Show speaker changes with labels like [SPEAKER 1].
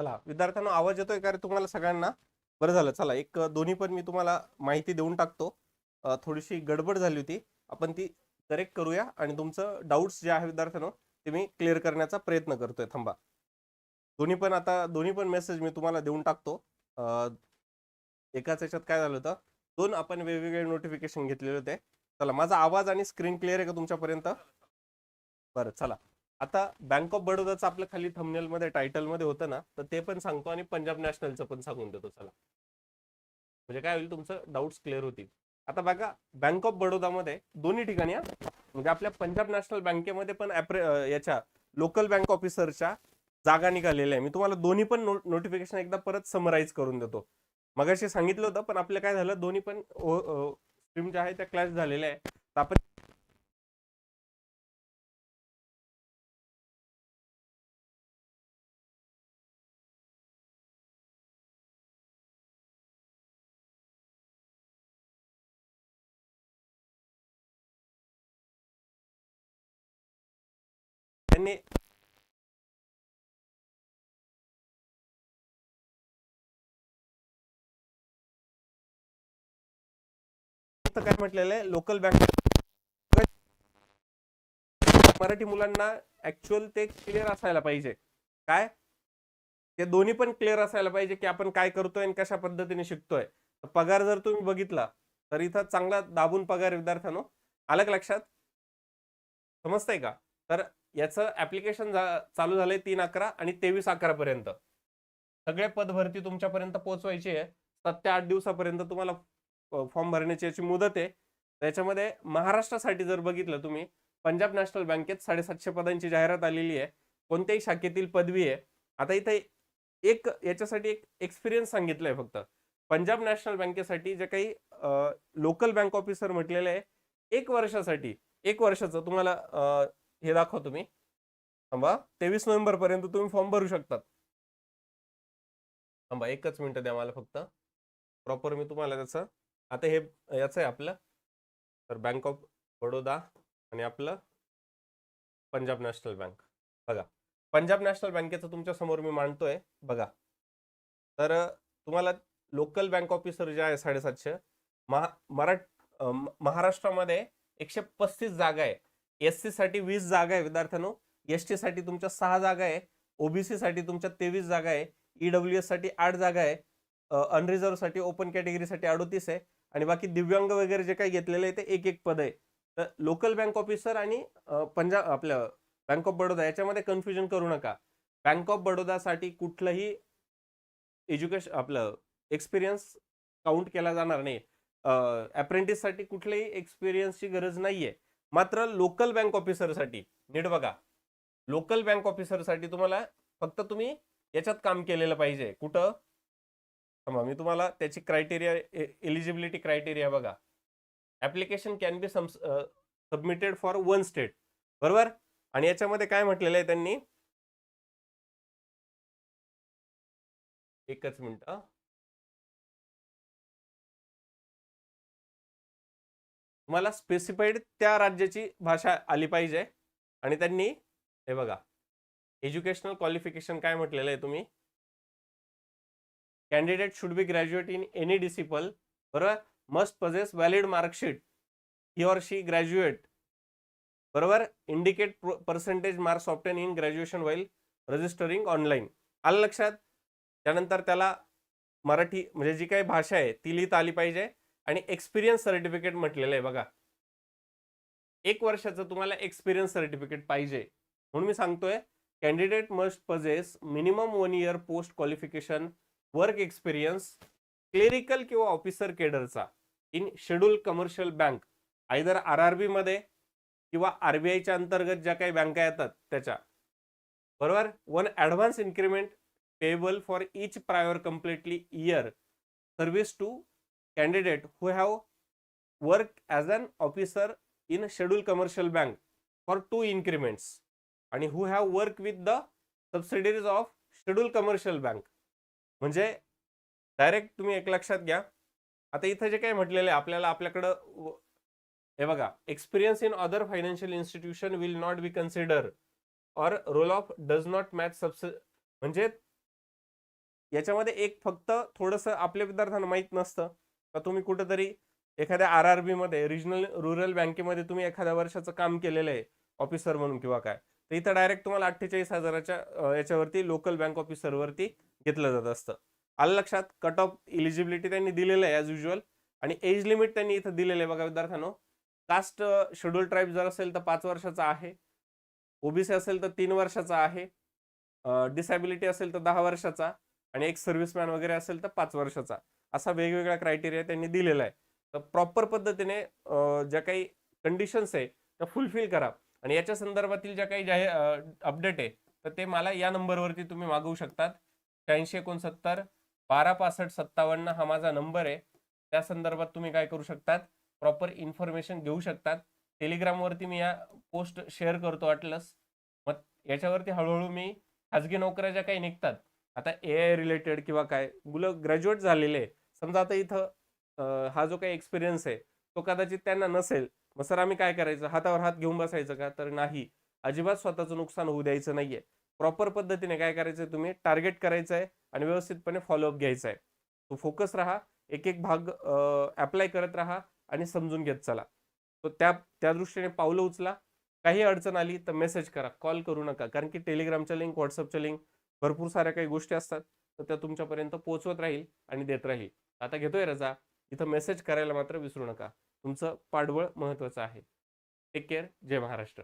[SPEAKER 1] चला विद्यार्थ्यांना आवाज येतोय का रे तुम्हाला सगळ्यांना? बरं झालं चला एक दोन्ही पण मी तुम्हाला माहिती देऊन टाकतो. थोडीशी गडबड झाली होती. आपण ती करेक्ट करूया आणि तुमचं डाऊट्स जे आहे विद्यार्थ्यांनो ते मी क्लिअर करण्याचा प्रयत्न करतोय. थांबा. दोन्ही पण आता दोन्ही पण मेसेज मी तुम्हाला देऊन टाकतो. एकाच याच्यात काय झालं होतं? दोन आपण वेगवेगळे नोटिफिकेशन घेतलेले होते. चला माझा आवाज आणि स्क्रीन क्लिअर आहे का तुमच्यापर्यंत? बरं चला. आता बँक ऑफ बडोदाचं आपलं खाली thumbnail मध्ये टायटलमध्ये होतं ना तर ते पण सांगतो आणि पंजाब नॅशनलचं पण सांगून देतो चला. म्हणजे काय होईल तुमचं डाऊट्स क्लिअर होतील. आता बघा बँक ऑफ बडोदामध्ये दोन्ही ठिकाणी म्हणजे आपल्या पंजाब नॅशनल बँकेमध्ये पण याच्या लोकल बँक ऑफिसरच्या जागा निघालेल्या आहे. मी तुम्हाला दोन्ही पण नोटिफिकेशन एकदा परत समराईज करून देतो. मगाशी सांगितलं होतं पण आपलं काय झालं दोन्ही पण स्ट्रीम ज्या आहे त्या क्लॅश झालेल्या आहे. तर आपण त्यांनी काय म्हटलेलं आहे लोकल बँक मराठी मुलांना ऍक्च्युअल ते क्लिअर असायला पाहिजे. काय? ते दोन्ही पण क्लिअर असायला पाहिजे की आपण काय करतोय आणि कशा पद्धतीने शिकतोय. पगार जर तुम्ही बघितला तर इथं चांगला दाबून पगार विद्यार्थ्यानो आलं लक्षात? समजतंय का? तर याचं ऍप्लिकेशन चालू झालंय तीन अकरा आणि तेवीस अकरा पर्यंत. सगळे पदभरती तुमच्यापर्यंत पोहोचवायची आहे. सात ते आठ दिवसापर्यंत तुम्हाला फॉर्म भरण्याची याची मुदत आहे. त्याच्यामध्ये महाराष्ट्रासाठी जर बघितलं तुम्ही पंजाब नॅशनल बँकेत साडेसातशे पदांची जाहिरात आलेली आहे. कोणत्याही शाखेतील पदवी आहे. आता इथे एक याच्यासाठी एक एक्सपिरियन्स सांगितलंय फक्त. पंजाब नॅशनल बँकेसाठी जे काही लोकल बँक ऑफिसर म्हटलेले आहे एक वर्षासाठी एक वर्षाचं तुम्हाला हे दाखवा तुम्ही. थांबा. तेवीस नोव्हेंबर पर्यंत तुम्ही फॉर्म भरू शकतात. थांबा एकच मिनिट द्या मला फक्त. प्रॉपर मी तुम्हाला त्याचं आता हे याचं आहे आपलं. तर बँक ऑफ बडोदा आणि आपलं पंजाब नॅशनल बँक बघा. पंजाब नॅशनल बँकेचं तुमच्यासमोर मी मांडतोय. बघा. तर तुम्हाला लोकल बँक ऑफिसर जे आहे साडेसातशे महा मराठ महाराष्ट्रामध्ये एकशे पस्तीस जागा आहे. एस सी साठी वीस जागा आहे विद्यार्थ्यांनो. एस टी साठी तुमच्या सहा जागा आहे. ओबीसी साठी तुमच्या तेवीस जागा आहे. ईडब्ल्यू एससाठी आठ जागा आहे. अनरिझर्वसाठी ओपन कॅटेगरीसाठी अडोतीस आहे. आणि बाकी दिव्यांग वगैरे जे काही घेतलेलं आहे ते एक एक पद आहे. तर लोकल बँक ऑफिसर आणि पंजाब आपलं बँक ऑफ बडोदा याच्यामध्ये कन्फ्युजन करू नका. बँक ऑफ बडोदासाठी कुठलंही एज्युकेशन आपलं एक्सपिरियन्स काउंट केला जाणार नाही. अप्रेंटिससाठी कुठल्याही एक्सपिरियन्सची गरज नाही आहे मात्र लोकल बँक ऑफिसरसाठी नीट बघा. लोकल बँक ऑफिसरसाठी तुम्हाला फक्त तुम्ही याच्यात काम केलेलं पाहिजे. कुठं? थांबा मी तुम्हाला त्याची क्रायटेरिया एलिजिबिलिटी क्रायटेरिया बघा. Application can be some submitted for one state बरोबर? आणि याच्यामध्ये काय म्हटलेलं आहे त्यांनी? एकच मिनिट तुम्हाला स्पेसिफाईड त्या राज्याची भाषा आली पाहिजे. आणि त्यांनी हे बघा एज्युकेशनल क्वालिफिकेशन काय म्हटलेलं आहे तुम्ही? Candidate should be graduate in any discipline बरोबर? Must possess valid marksheet he or she graduate बरोबर? Indicate percentage marks obtained in graduation while registering online आलं लक्षात? त्यानंतर त्याला मराठी म्हणजे जी काही भाषा आहे ती लिहिता आली पाहिजे. आणि एक्सपिरियन्स सर्टिफिकेट म्हटलेलं आहे बघा. एक वर्षाचं तुम्हाला एक्सपिरियन्स सर्टिफिकेट पाहिजे. म्हणून मी सांगतोय candidate must possess minimum one year post qualification work experience clerical किंवा officer केडरचा in schedule commercial bank either R R B मध्ये किंवा आयच्या अंतर्गत ज्या काही बँका येतात त्याच्या. बरोबर? One advance increment payable for each prior completely year service to candidate who have worked as an officer in scheduled commercial bank for two increments आणि who have worked with the subsidiaries of scheduled commercial bank. म्हणजे direct तुम्ही एक लक्षात घ्या. आता इथं जे काही म्हटलेलं आहे आपल्याला आपल्याकडं हे बघा experience in other financial institution will not be consider or role of does not match subs म्हणजे याच्यामध्ये एक फक्त थोडंसं आपल्या विद्यार्थ्यांना माहीत नसतं. का तुम्ही कुठेतरी एखाद्या आर आर बी मध्ये रिजनल रुरल बँकेमध्ये तुम्ही एखाद्या वर्षाचं काम केलेलं आहे ऑफिसर म्हणून किंवा काय तर इथं डायरेक्ट तुम्हाला अठ्ठेचाळीस हजाराच्या याच्यावरती लोकल बँक ऑफिसरवरती घेतलं जात असतं. आलं लक्षात? कट ऑफ इलिजिबिलिटी त्यांनी दिलेलं आहे ॲज युजल आणि एज लिमिट त्यांनी इथं दिलेलं आहे बघा विद्यार्थ्यांनो. कास्ट शेड्यूल ट्राईब जर असेल तर पाच वर्षाचा आहे. ओबीसी असेल तर तीन वर्षाचा आहे. डिसॅबिलिटी असेल तर दहा वर्षाचा आणि एक सर्व्हिसमॅन वगैरे असेल तर पाच वर्षाचा. असा वेगवेगळा क्रायटेरिया त्यांनी दिलेला आहे. तर प्रॉपर पद्धतीने ज्या काही कंडिशन्स आहे त्या फुलफिल करा. आणि याच्या संदर्भातील ज्या काही जाहीर अपडेट आहे तर ते मला या नंबरवरती तुम्ही मागवू शकतात. शहाऐंशी एकोणसत्तर बारा पासष्ट सत्तावन्न हा माझा नंबर आहे. त्या संदर्भात तुम्ही काय करू शकतात? प्रॉपर इन्फॉर्मेशन घेऊ शकतात. टेलिग्रामवरती मी या पोस्ट शेअर करतो वाटलंच मग याच्यावरती हळूहळू मी खाजगी नोकऱ्या ज्या काही निघतात आता ए आय रिलेटेड किंवा काय मुलं ग्रॅज्युएट झालेले आहे समजा आता इथं हा जो काही एक्सपिरियन्स आहे तो कदाचित त्यांना नसेल. मग सर आम्ही काय करायचं? हातावर हात घेऊन बसायचं का? तर नाही. अजिबात स्वतःचं नुकसान होऊ द्यायचं नाहीये. प्रॉपर पद्धतीने काय करायचं तुम्ही? टार्गेट करायचं आहे आणि व्यवस्थितपणे फॉलोअप घ्यायचा आहे तो फोकस राहा. एक एक भाग अप्लाय करत राहा आणि समजून घेत चला. तो त्या त्या दृष्टीने पावलं उचला. काही अडचण आली तर मेसेज करा. कॉल करू नका. कारण की टेलिग्रामच्या लिंक व्हॉट्सअपच्या लिंक भरपूर साऱ्या काही गोष्टी असतात. तर त्या तुमच्यापर्यंत पोहोचवत राहील आणि देत राहील. आता घेतोय रजा. इथं मेसेज करायला मात्र विसरू नका. तुमचं पाठबळ महत्वाचं आहे. टेक केअर जय महाराष्ट्र.